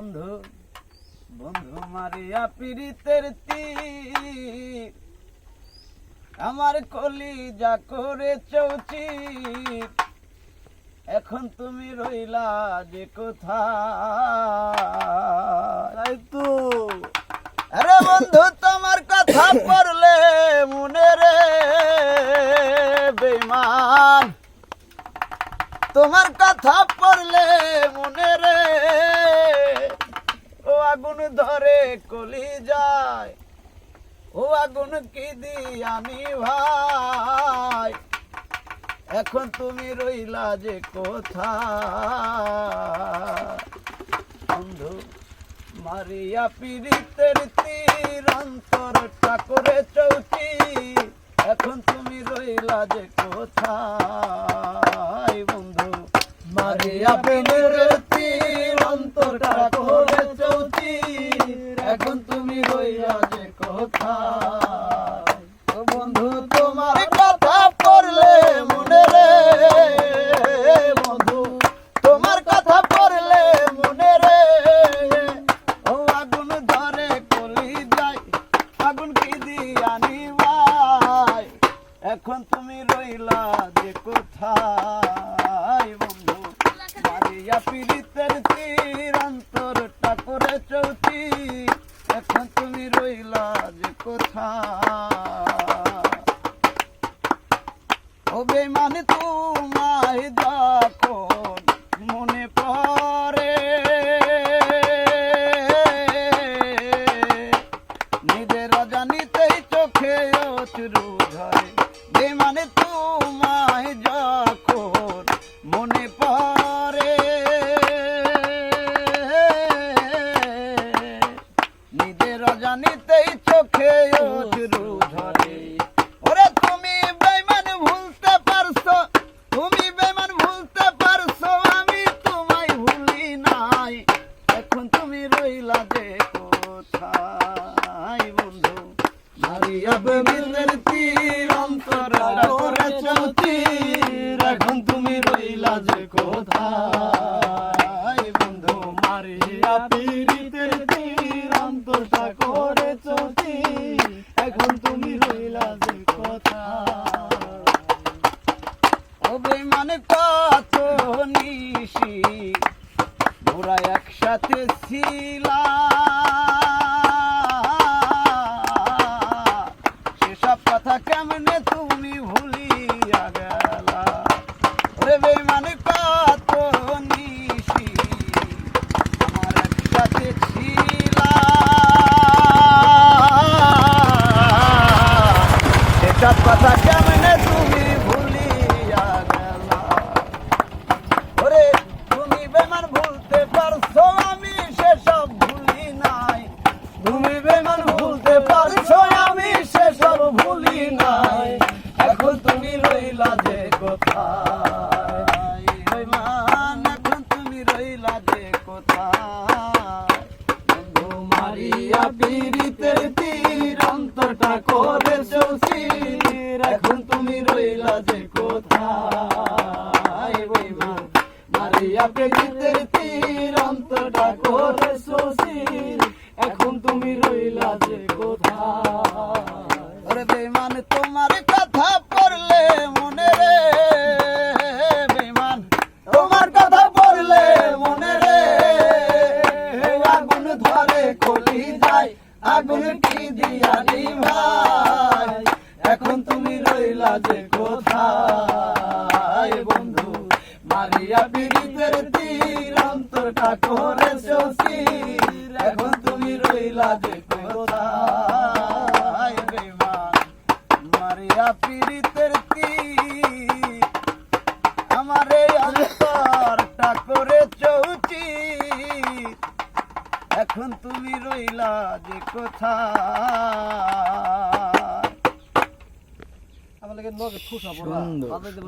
বন্ধু বন্ধু মারিয়া পীড়িতের তীর। আমার কলি যা করে চৌচির। এখন তুমি রইলা যে কোথায়? তাই তো। আরে বন্ধু তোমার কথা পড়লে মনে রে তোমার কথা পড়লে মনে রে, ও আগুন ধরে কলি যায়, ও আগুন কি দি আমি ভাই? এখন তুমি রইলা যে কোথায়? বন্ধু, মারিয়া পীড়িতের তীর, অন্তরটা করে চৌকি, এখন তুমি রইলা যে কোথায় বন্ধু? মারিয়া পেনের তীর অন্তরটা করে চৌকি এখন তুমি রইলা যে কোথায়, বন্ধু? মারিয়া পীড়িতের তীর অন্তরটা করে চৌতি এখন তুমি রইলা যে কোথায়? ও বেমানে নিজের অজানিতেই চোখে অশ্রু ঝরে ওরে তুমি বেমান ভুলতে পারছ, তুমি বেমান ভুলতে পারছ, আমি তোমায় ভুলি নাই। এখন তুমি রইলা যে কোথায়, বন্ধু? মারিয়া বেবিনের তীর অন্তর করে এখন তুমি রইলা যে কোথায়, বন্ধু? মারিয়া কত নিশি মোরা একসাথে ছিলাম। সেসব কথা কেমনে তুমি ভুলিয়া ওরে কত নিশি, আমার একসাথে ছিলাম। সেসব কথা কেমনে ভুলি নাই, এখন তুমি রইলা যে কোথায়? বেমান এখন তুমি রইলা যে কোথায়? বন্ধু মারিয়া তীর, অন্তরটা করে চৌচির এখন তুমি রইলা যে কোথায়? বেমান মারিয়া, পীড়িতের তীর, অন্তরটা এখন তুমি রইলা যে কোথায়? ওরে বেমান তোমার কথা পড়লে মনে রে। বেমান তোমার কথা পড়লে মনে রে। আগুন ধরে কলি যায় আগুন কি দিয়ানি ভাই? এখন তুমি রইলা যে কোথায় বন্ধু? মারিয়া পীড়িতের তীর অন্তরটা করে চৌচির পীড়িতের তীর। আমার এই অন্তরটা করে চৌচি এখন তুমি রইলা যে কোথা আমার লাগে পড়া সুন্দর। বাজাইতে